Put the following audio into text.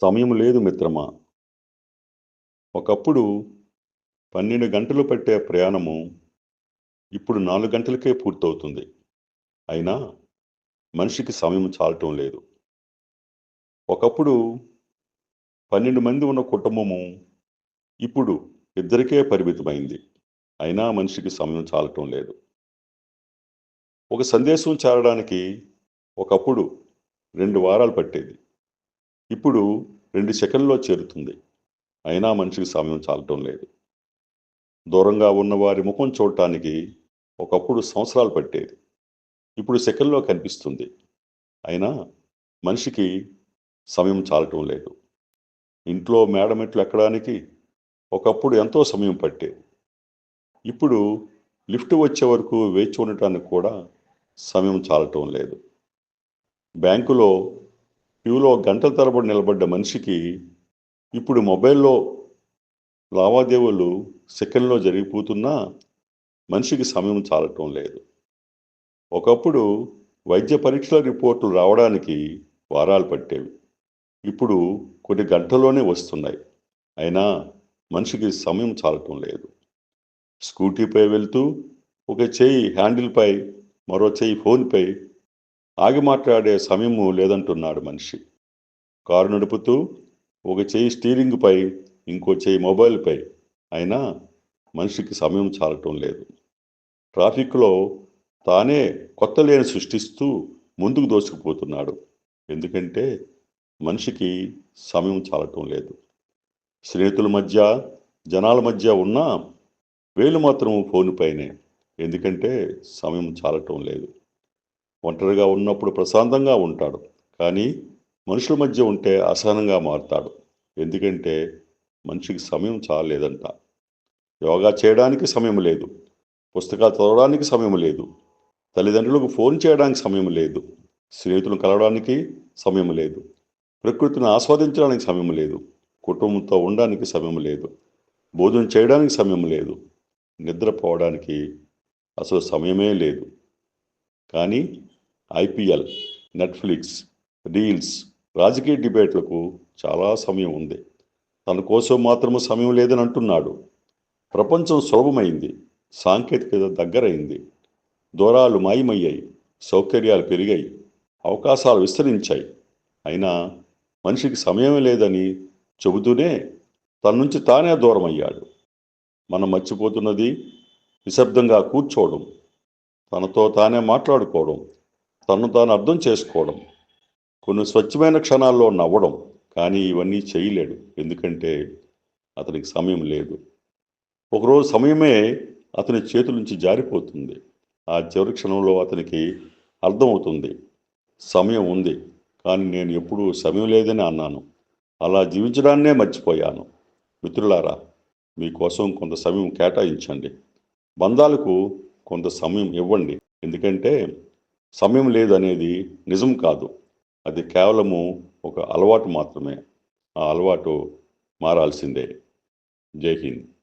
సమయం లేదు మిత్రమా. ఒకప్పుడు పన్నెండు గంటలు పట్టే ప్రయాణము ఇప్పుడు నాలుగు గంటలకే పూర్తవుతుంది. అయినా మనిషికి సమయం చాలటం లేదు. ఒకప్పుడు పన్నెండు మంది ఉన్న కుటుంబము ఇప్పుడు ఇద్దరికే పరిమితమైంది. అయినా మనిషికి సమయం చాలటం లేదు. ఒక సందేశం చేరడానికి ఒకప్పుడు రెండు వారాలు పట్టేది. ఇప్పుడు రెండు సెకండ్లో చేరుతుంది. అయినా మనిషికి సమయం చాలటం లేదు. దూరంగా ఉన్న వారి ముఖం చూడటానికి ఒకప్పుడు సంవత్సరాలు పట్టేది. ఇప్పుడు సెకండ్లో కనిపిస్తుంది. అయినా మనిషికి సమయం చాలటం లేదు. ఇంట్లో మేడమెట్లు ఎక్కడానికి ఒకప్పుడు ఎంతో సమయం పట్టేది. ఇప్పుడు లిఫ్ట్ వచ్చే వరకు వేచి ఉండటానికి కూడా సమయం చాలటం లేదు. బ్యాంకులో క్యూలో గంటల తరబడి నిలబడ్డ మనిషికి ఇప్పుడు మొబైల్లో లావాదేవీలు సెకండ్లో జరిగిపోతున్నా మనిషికి సమయం చాలటం లేదు. ఒకప్పుడు వైద్య పరీక్షల రిపోర్టులు రావడానికి వారాలు పట్టేవి. ఇప్పుడు కొన్ని గంటల్లోనే వస్తున్నాయి. అయినా మనిషికి సమయం చాలటం లేదు. స్కూటీపై వెళ్తూ ఒక చేయి హ్యాండిల్పై మరో చేయి ఫోన్పై ఆగి మాట్లాడే సమయము లేదంటున్నాడు మనిషి. కారు నడుపుతూ ఒక చేయి స్టీరింగ్పై ఇంకో చేయి మొబైల్పై అయినా మనిషికి సమయం చాలటం లేదు. ట్రాఫిక్లో తానే కొత్త లేని సృష్టిస్తూ ముందుకు దోచుకుపోతున్నాడు ఎందుకంటే మనిషికి సమయం చాలటం లేదు. స్నేహితుల మధ్య జనాల మధ్య ఉన్న వేలు మాత్రం ఫోన్ పైనే. ఎందుకంటే సమయం చాలటం లేదు. ఒంటరిగా ఉన్నప్పుడు ప్రశాంతంగా ఉంటాడు. కానీ మనుషుల మధ్య ఉంటే అసహనంగా మారుతాడు. ఎందుకంటే మనిషికి సమయం చాలేదంట. యోగా చేయడానికి సమయం లేదు. పుస్తకాలు చదవడానికి సమయం లేదు. తల్లిదండ్రులకు ఫోన్ చేయడానికి సమయం లేదు. స్నేహితులను కలవడానికి సమయం లేదు. ప్రకృతిని ఆస్వాదించడానికి సమయం లేదు. కుటుంబంతో ఉండడానికి సమయం లేదు. భోజనం చేయడానికి సమయం లేదు. నిద్రపోవడానికి అసలు సమయమే లేదు. కానీ ఐపీఎల్ నెట్ఫ్లిక్స్ రీల్స్ రాజకీయ డిబేట్లకు చాలా సమయం ఉంది. తన కోసం మాత్రము సమయం లేదని అంటున్నాడు. ప్రపంచం సులభమైంది సాంకేతికత దగ్గరైంది దూరాలు మాయమయ్యాయి సౌకర్యాలు పెరిగాయి అవకాశాలు విస్తరించాయి. అయినా మనిషికి సమయం లేదని చెబుతూనే తన నుంచి తానే దూరం అయ్యాడు మనం మర్చిపోతున్నది నిశ్శబ్దంగా కూర్చోవడం తనతో తానే మాట్లాడుకోవడం తను తాను అర్థం చేసుకోవడం కొన్ని స్వచ్ఛమైన క్షణాల్లో నవ్వడం కానీ ఇవన్నీ చేయలేడు. ఎందుకంటే అతనికి సమయం లేదు. ఒకరోజు సమయమే అతని చేతుల నుంచి జారిపోతుంది. ఆ చివరి క్షణంలో అతనికి అర్థమవుతుంది. సమయం ఉంది కానీ నేను ఎప్పుడూ సమయం లేదని అన్నాను. అలా జీవించడాన్నే మర్చిపోయాను. మిత్రులారా మీకోసం కొంత సమయం కేటాయించండి. బంధాలకు కొంత సమయం ఇవ్వండి. ఎందుకంటే సమయం లేదనేది నిజం కాదు. అది కేవలము ఒక అలవాటు మాత్రమే. ఆ అలవాటు మారాల్సిందే. జై హింద్.